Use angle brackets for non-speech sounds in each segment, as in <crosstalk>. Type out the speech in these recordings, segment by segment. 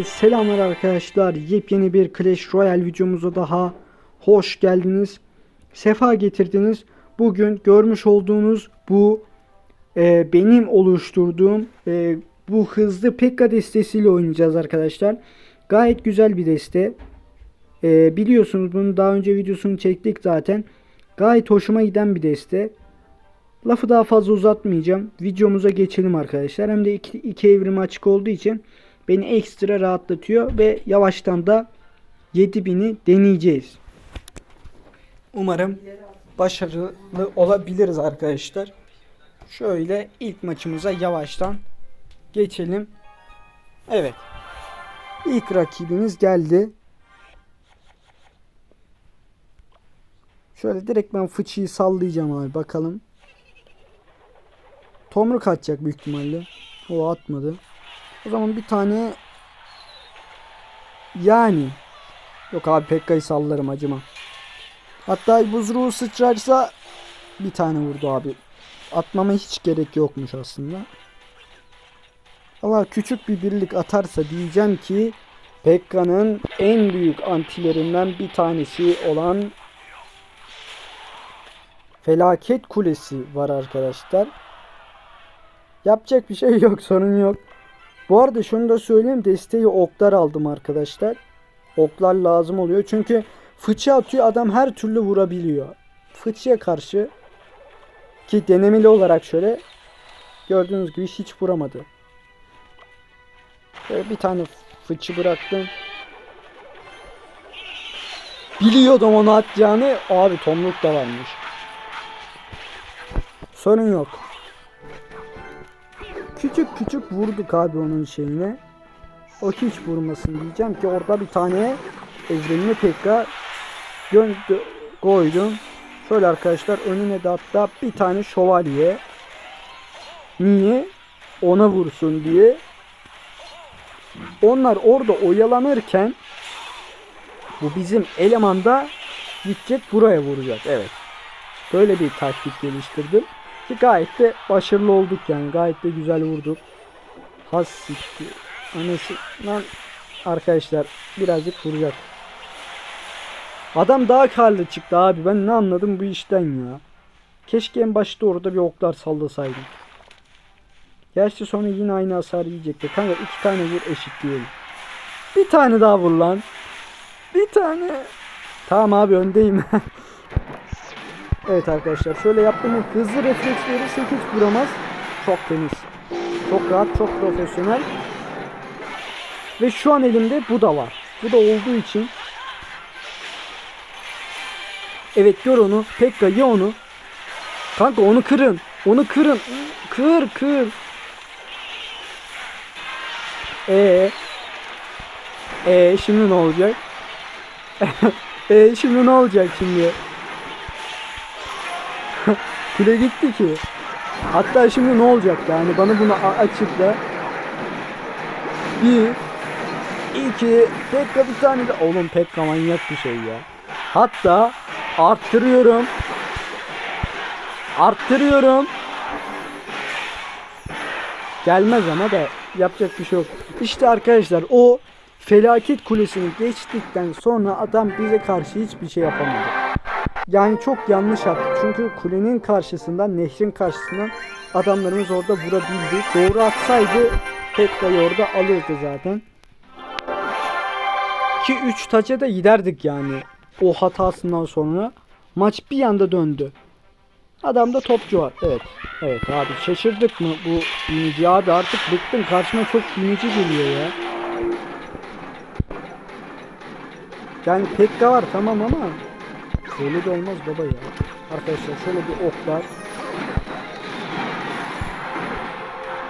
Selamlar arkadaşlar. Yepyeni bir Clash Royale videomuza daha hoş geldiniz. Sefa getirdiniz. Bugün görmüş olduğunuz bu e, benim oluşturduğum e, bu hızlı Pekka destesiyle oynayacağız arkadaşlar. Gayet güzel bir deste. E, biliyorsunuz bunun daha önce videosunu çektik zaten. Gayet hoşuma giden bir deste. Lafı daha fazla uzatmayacağım. Videomuza geçelim arkadaşlar. Hem de iki, iki evrim açık olduğu için beni ekstra rahatlatıyor ve yavaştan da 7000'i deneyeceğiz. Umarım başarılı olabiliriz arkadaşlar. Şöyle ilk maçımıza yavaştan geçelim. Evet. İlk rakibimiz geldi. Şöyle direkt ben fıçıyı sallayacağım abi bakalım. Tomruk atacak büyük ihtimalle. O atmadı. O zaman bir tane yani yok abi Pekka'yı sallarım acıma. Hatta buz ruhu sıçrarsa bir tane vurdu abi. Atmama hiç gerek yokmuş aslında. Ama küçük bir birlik atarsa diyeceğim ki Pekka'nın en büyük antilerinden bir tanesi olan Felaket Kulesi var arkadaşlar. Yapacak bir şey yok sorun yok. Bu arada şunu da söyleyeyim desteği oklar aldım arkadaşlar. Oklar lazım oluyor çünkü fıçı atıyor adam her türlü vurabiliyor. Fıçıya karşı ki denemeli olarak şöyle gördüğünüz gibi hiç vuramadı. Böyle bir tane fıçı bıraktım. Biliyordum onu atacağını. Abi tomruk da varmış. Sorun yok. Küçük küçük vurduk abi onun şeyine. O hiç vurmasın diyeceğim ki orada bir tane evrenini tekrar gö koydum. Şöyle arkadaşlar önüne de hatta bir tane şövalye. Niye? Ona vursun diye. Onlar orada oyalanırken bu bizim elemanda gidecek buraya vuracak. Evet. Böyle bir taktik geliştirdim. Ki gayet de başarılı olduk yani. Gayet de güzel vurduk. Has sikti. Arkadaşlar birazcık vuracak. Adam daha karlı çıktı abi. Ben ne anladım bu işten ya. Keşke en başta orada bir oklar sallasaydım. Gerçi sonra yine aynı hasar yiyecekti. Kanka iki tane vur eşitleyelim. Bir tane daha vur lan. Bir tane. Tamam abi öndeyim. <laughs> Evet arkadaşlar şöyle yaptığım hızlı refleks verirse hiç vuramaz. Çok temiz. Çok rahat, çok profesyonel. Ve şu an elimde bu da var. Bu da olduğu için. Evet gör onu. Pekka ye onu. Kanka onu kırın. Onu kırın. Kır kır. Ee. Ee şimdi ne olacak? ee <laughs> şimdi ne olacak şimdi? Kule gitti ki. Hatta şimdi ne olacak yani bana bunu açıkla. Bir, iki, Pekka bir tane de. Oğlum Pekka manyak bir şey ya. Hatta arttırıyorum. Arttırıyorum. Gelmez ama da yapacak bir şey yok. İşte arkadaşlar o felaket kulesini geçtikten sonra adam bize karşı hiçbir şey yapamadı. Yani çok yanlış attı. Çünkü kulenin karşısından, nehrin karşısından adamlarımız orada vurabildi. Doğru atsaydı Pekka'yı orada alırdı zaten. Ki 3 taça da giderdik yani. O hatasından sonra maç bir anda döndü. Adamda topçu var. Evet. Evet abi şaşırdık mı bu binici abi artık bıktım. Karşıma çok binici geliyor ya. Yani Pekka var tamam ama Böyle de olmaz baba ya. Arkadaşlar şöyle bir oklar.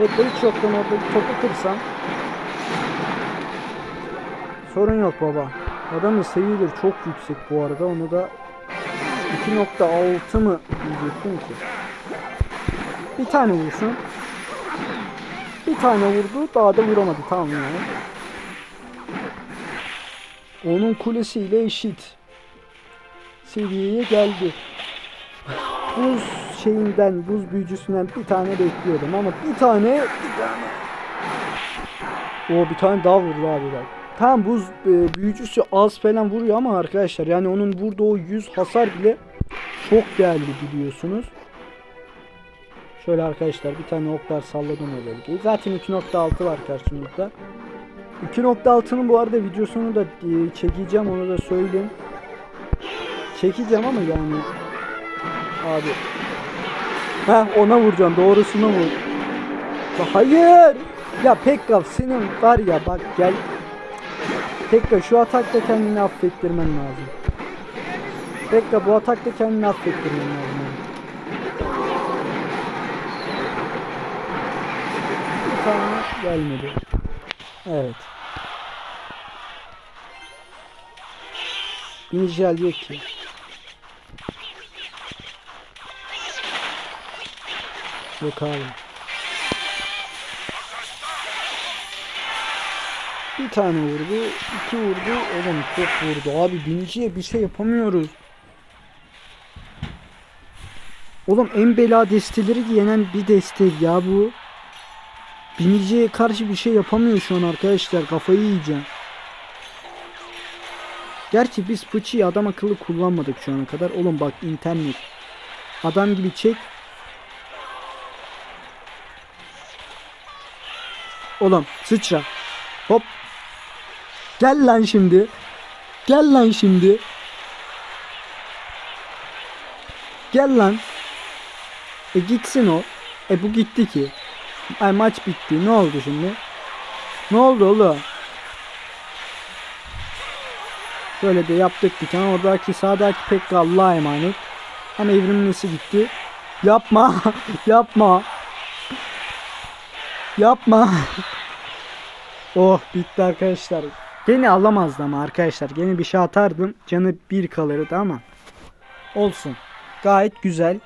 Bekle hiç yoktan orada bir topu kırsam. Sorun yok baba. Adamın seviyeleri çok yüksek bu arada. Onu da 2.6 mı diyecektim ki. Bir tane vursun. Bir tane vurdu. Daha da vuramadı. Tamam yani. Onun kulesiyle eşit seviyeye geldi. Buz şeyinden, buz büyücüsünden bir tane bekliyordum ama bir tane, bir tane. O bir tane daha vurdu abi bak. Tamam buz e, büyücüsü az falan vuruyor ama arkadaşlar yani onun vurduğu 100 hasar bile çok değerli biliyorsunuz. Şöyle arkadaşlar bir tane oklar salladım o bölgeyi. Zaten 2.6 var karşımızda. 2.6'nın bu arada videosunu da e, çekeceğim onu da söyleyeyim. Çekeceğim ama yani abi. Ha ona vuracağım doğrusuna vur. Hayır. Ya Pekka senin var ya bak gel. Pekka şu atakta kendini affettirmen lazım. Pekka bu atakta kendini affettirmen lazım. Bir gelmedi. Evet. İnicel yok ki. Abi. Bir tane vurdu, iki vurdu, oğlum çok vurdu. Abi biniciye bir şey yapamıyoruz. Oğlum en bela desteleri yenen bir destek ya bu. Biniciye karşı bir şey yapamıyor şu an arkadaşlar. Kafayı yiyeceğim. Gerçi biz fıçıyı adam akıllı kullanmadık şu ana kadar. Oğlum bak internet. Adam gibi çek. Oğlum sıçra. Hop. Gel lan şimdi. Gel lan şimdi. Gel lan. E gitsin o. E bu gitti ki. Ay maç bitti. Ne oldu şimdi? Ne oldu oğlum? Şöyle de yaptık bir tane. Oradaki sağdaki pek Allah'a emanet. Ama evrimlisi gitti. Yapma. <laughs> Yapma. Yapma. oh bitti arkadaşlar. Gene alamazdı ama arkadaşlar. Gene bir şey atardım. Canı bir kalırdı ama. Olsun. Gayet güzel.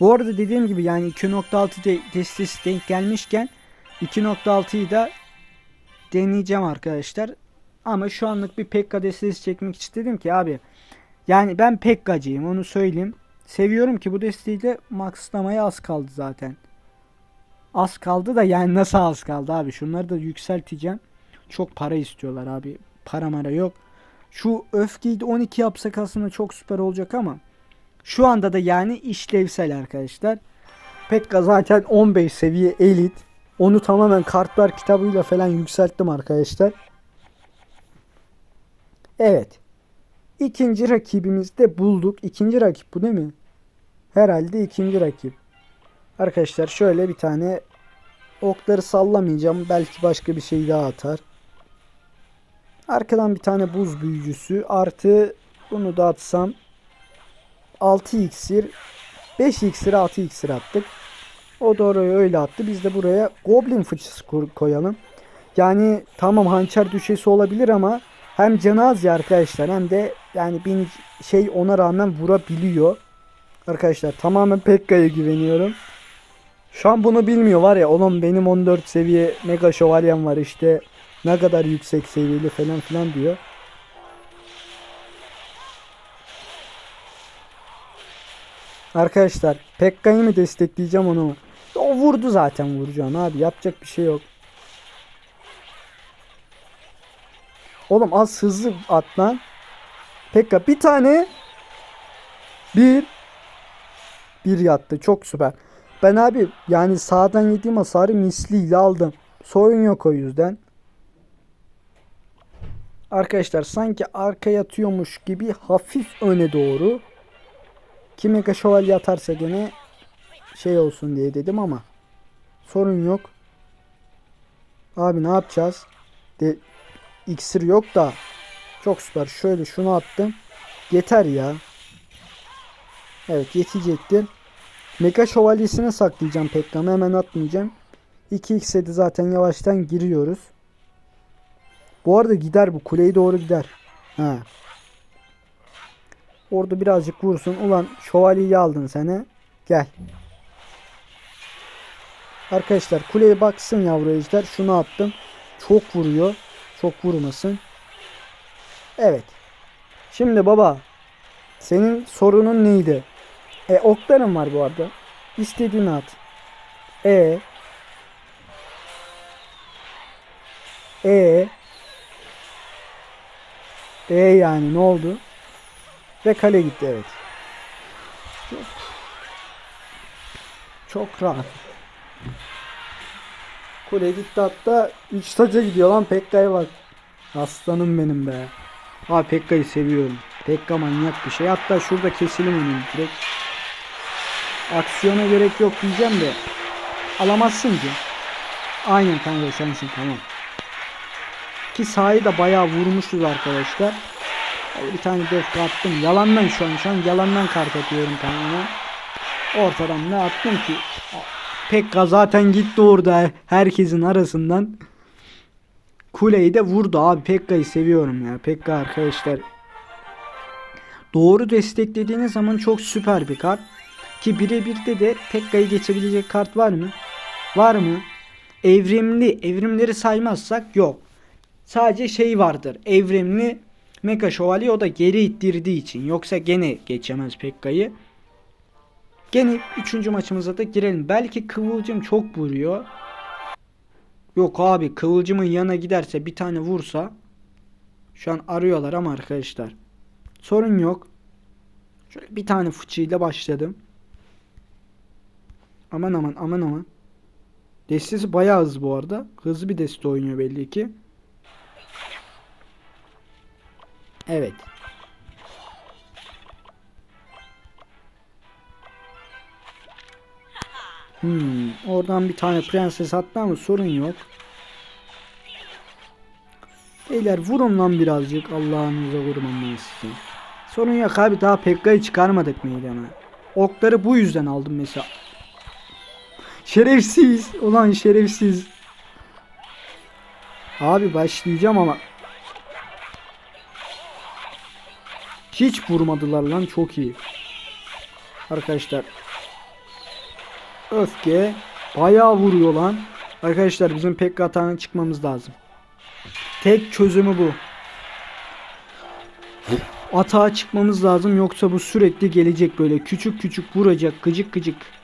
Bu arada dediğim gibi yani 2.6 de destesi denk gelmişken 2.6'yı da deneyeceğim arkadaşlar. Ama şu anlık bir Pekka destesi çekmek istedim ki abi. Yani ben Pekka'cıyım onu söyleyeyim. Seviyorum ki bu desteği de maxlamaya az kaldı zaten. Az kaldı da yani nasıl az kaldı abi. Şunları da yükselteceğim. Çok para istiyorlar abi. Para mara yok. Şu öfkeyi de 12 yapsak aslında çok süper olacak ama. Şu anda da yani işlevsel arkadaşlar. Pekka zaten 15 seviye elit. Onu tamamen kartlar kitabıyla falan yükselttim arkadaşlar. Evet. İkinci rakibimizi de bulduk. İkinci rakip bu değil mi? Herhalde ikinci rakip. Arkadaşlar şöyle bir tane okları sallamayacağım. Belki başka bir şey daha atar. Arkadan bir tane buz büyücüsü artı bunu da atsam 6 iksir 5 iksir 6 iksir attık. O da oraya öyle attı. Biz de buraya goblin fıçısı koyalım. Yani tamam hançer düşesi olabilir ama hem canı az ya arkadaşlar hem de yani bin şey ona rağmen vurabiliyor. Arkadaşlar tamamen Pekka'ya güveniyorum. Şu an bunu bilmiyor var ya oğlum benim 14 seviye mega şövalyem var işte ne kadar yüksek seviyeli falan filan diyor. Arkadaşlar Pekka'yı mı destekleyeceğim onu mu? O vurdu zaten vuracağım abi yapacak bir şey yok. Oğlum az hızlı at. Pekka bir tane bir bir yattı çok süper. Ben abi yani sağdan yediğim hasarı misliyle aldım. Sorun yok o yüzden. Arkadaşlar sanki arka yatıyormuş gibi hafif öne doğru. Ki mega şövalye atarsa gene şey olsun diye dedim ama sorun yok. Abi ne yapacağız? De iksir yok da çok süper. Şöyle şunu attım. Yeter ya. Evet yetecektir. Mega şövalyesine saklayacağım Pekka'mı hemen atmayacağım. 2x'e de zaten yavaştan giriyoruz. Bu arada gider bu kuleye doğru gider. Ha. Orada birazcık vursun. Ulan şövalyeyi aldın seni. Gel. Arkadaşlar kuleye baksın yavru ejder. Şunu attım. Çok vuruyor. Çok vurmasın. Evet. Şimdi baba. Senin sorunun neydi? E oklarım var bu arada. İstediğini at. E E E yani ne oldu? Ve kale gitti evet. Çok, çok rahat. Kule gitti hatta 3 taca gidiyor lan Pekka'ya bak. Aslanım benim be. Abi Pekka'yı seviyorum. Pekka manyak bir şey. Hatta şurada keselim onu direkt. Aksiyona gerek yok diyeceğim de. Alamazsın ki. Aynen kanka sensin tamam. Ki sahayı da bayağı vurmuşuz arkadaşlar. Bir tane def attım. Yalandan şu an. Şu an yalandan kart atıyorum tamamen. Ortadan ne attım ki? Pekka zaten gitti orada herkesin arasından. Kuleyi de vurdu abi. Pekka'yı seviyorum ya. Pekka arkadaşlar. Doğru desteklediğiniz zaman çok süper bir kart. Ki birebirde de Pekka'yı geçebilecek kart var mı? Var mı? Evrimli. Evrimleri saymazsak yok. Sadece şey vardır. Evrimli Mega Şövalye o da geri ittirdiği için. Yoksa gene geçemez Pekka'yı. Gene 3. maçımıza da girelim. Belki Kıvılcım çok vuruyor. Yok abi Kıvılcım'ın yanına giderse bir tane vursa. Şu an arıyorlar ama arkadaşlar. Sorun yok. Şöyle bir tane fıçıyla başladım. Aman aman aman aman. Destesi bayağı hızlı bu arada. Hızlı bir deste oynuyor belli ki. Evet. Hmm, oradan bir tane prenses attı ama sorun yok. Beyler vurun lan birazcık Allah'ınıza ben size. Sorun yok abi daha Pekka'yı çıkarmadık meydana. Okları bu yüzden aldım mesela. Şerefsiz. Ulan şerefsiz. Abi başlayacağım ama. Hiç vurmadılar lan çok iyi. Arkadaşlar. Öfke. Bayağı vuruyor lan. Arkadaşlar bizim pek hatanın çıkmamız lazım. Tek çözümü bu. Atağa çıkmamız lazım yoksa bu sürekli gelecek böyle küçük küçük vuracak gıcık gıcık.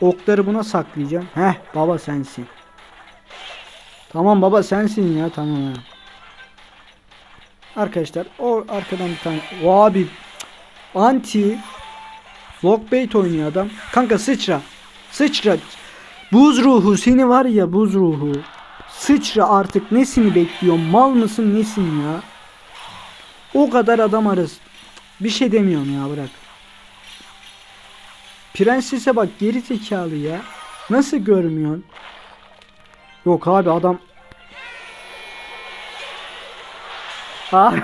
Okları buna saklayacağım. Heh baba sensin. Tamam baba sensin ya tamam ya. Arkadaşlar o arkadan bir tane. O abi anti lockbait oynuyor adam. Kanka sıçra. Sıçra. Buz ruhu seni var ya buz ruhu. Sıçra artık nesini bekliyorsun? Mal mısın nesin ya? O kadar adam arası. Bir şey demiyorum ya bırak. Prensese bak geri zekalı ya. Nasıl görmüyorsun? Yok abi adam <laughs>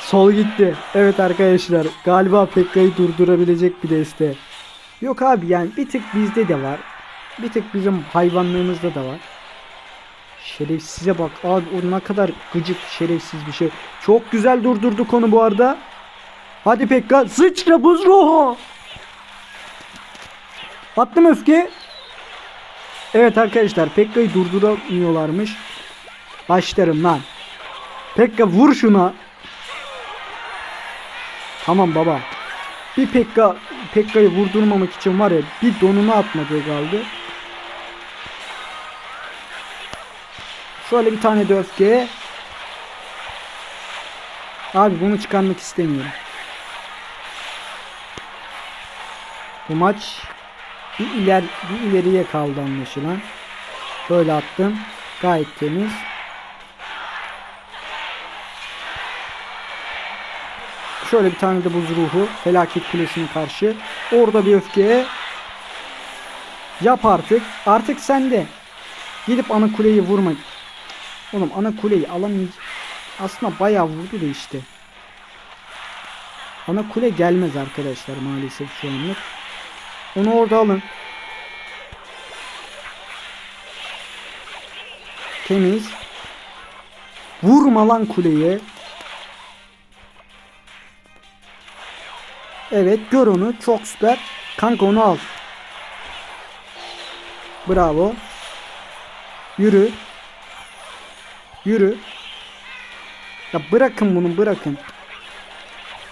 Sol gitti. Evet arkadaşlar. Galiba Pekka'yı durdurabilecek bir deste. Yok abi yani bir tık bizde de var. Bir tık bizim hayvanlığımızda da var. Şerefsize bak abi o ne kadar gıcık şerefsiz bir şey. Çok güzel durdurduk onu bu arada. Hadi Pekka sıçra buz ruhu. Attım öfke. Evet arkadaşlar Pekka'yı durduramıyorlarmış. Başlarım lan. Pekka vur şuna. Tamam baba. Bir Pekka Pekka'yı vurdurmamak için var ya bir donunu atmadığı kaldı. Şöyle bir tane de öfke. Abi bunu çıkarmak istemiyorum. Bu maç bir iler bir ileriye kaldı anlaşılan. Şöyle attım. Gayet temiz. Şöyle bir tane de buz ruhu. Felaket kulesine karşı. Orada bir öfke. Yap artık. Artık sende. Gidip ana kuleyi vurma. Oğlum ana kuleyi alamayacak. Aslında bayağı vurdu da işte. Ana kule gelmez arkadaşlar maalesef şu anlık. Onu orada alın. Temiz. Vurma lan kuleye. Evet gör onu. Çok süper. Kanka onu al. Bravo. Yürü. Yürü. Ya bırakın bunu bırakın.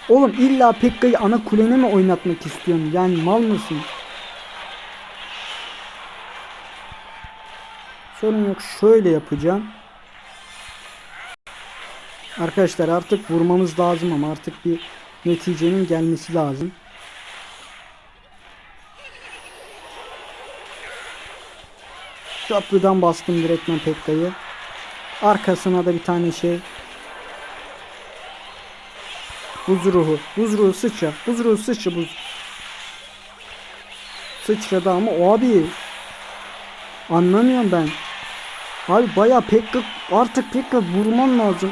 Oğlum illa Pekka'yı ana kulene mi oynatmak istiyorsun? Yani mal mısın? Sorun yok. Şöyle yapacağım. Arkadaşlar artık vurmamız lazım ama artık bir neticenin gelmesi lazım. Köprüden bastım direktmen Pekka'yı. Arkasına da bir tane şey Buz ruhu. Buz ruhu sıçra. Buz ruhu sıçra buz. Sıçradı ama o abi. Anlamıyorum ben. Abi baya Pekka artık Pekka vurman lazım.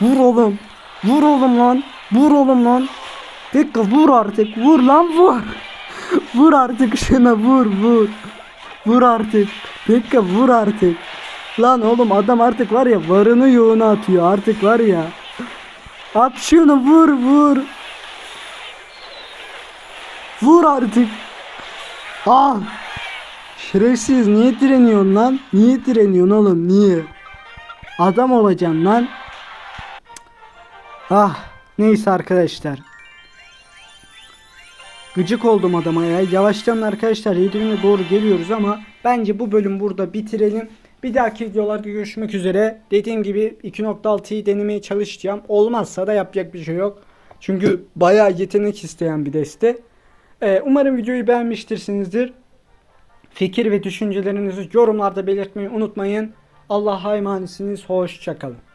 Vur oğlum. Vur oğlum lan. Vur oğlum lan. Pekka vur artık. Vur lan vur. <laughs> vur artık şuna vur vur. Vur artık. Pekka vur artık. Lan oğlum adam artık var ya varını yoğunu atıyor artık var ya. At şunu vur vur. Vur artık. Ah. Şerefsiz niye direniyorsun lan? Niye direniyorsun oğlum niye? Adam olacaksın lan. Ah neyse arkadaşlar. Gıcık oldum adama ya. Yavaştan arkadaşlar 7 doğru geliyoruz ama bence bu bölüm burada bitirelim. Bir dahaki videolarda görüşmek üzere. Dediğim gibi 2.6'yı denemeye çalışacağım. Olmazsa da yapacak bir şey yok. Çünkü bayağı yetenek isteyen bir deste. Ee, umarım videoyu beğenmiştirsinizdir. Fikir ve düşüncelerinizi yorumlarda belirtmeyi unutmayın. Allah'a emanetsiniz. Hoşçakalın.